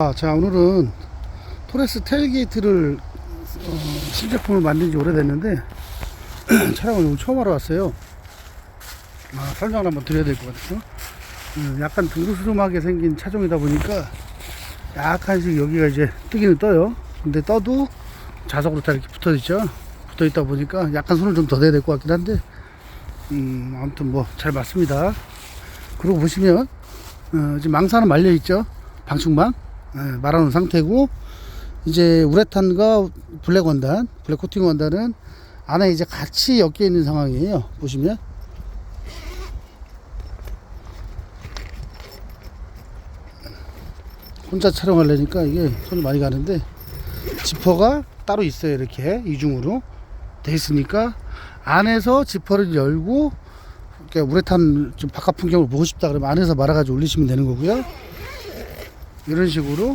아, 자 오늘은 토레스 테일게이트를 어, 신제품을 만든 지 오래됐는데 촬영을 오늘 처음 하러 왔어요. 아, 설명을 한번 드려야 될 것 같아서. 음, 약간 두루스름하게 생긴 차종이다 보니까 약간씩 여기가 이제 뜨기는 떠요. 근데 떠도 자석으로 다 이렇게 붙어 있죠. 붙어 있다 보니까 약간 손을 좀 더 대야 될 것 같긴 한데 음, 아무튼 뭐 잘 맞습니다. 그리고 보시면 어, 지금 망사는 말려 있죠? 방충망? 예, 말아놓은 상태고 이제 우레탄과 블랙 원단, 블랙 코팅 원단은 안에 이제 같이 엮여 있는 상황이에요. 보시면 혼자 촬영하려니까 이게 손이 많이 가는데 지퍼가 따로 있어요. 이렇게 이중으로 돼 있으니까 안에서 지퍼를 열고 우레탄 좀 바깥 풍경을 보고 싶다 그러면 안에서 말아가지고 올리시면 되는 거고요. 이런 식으로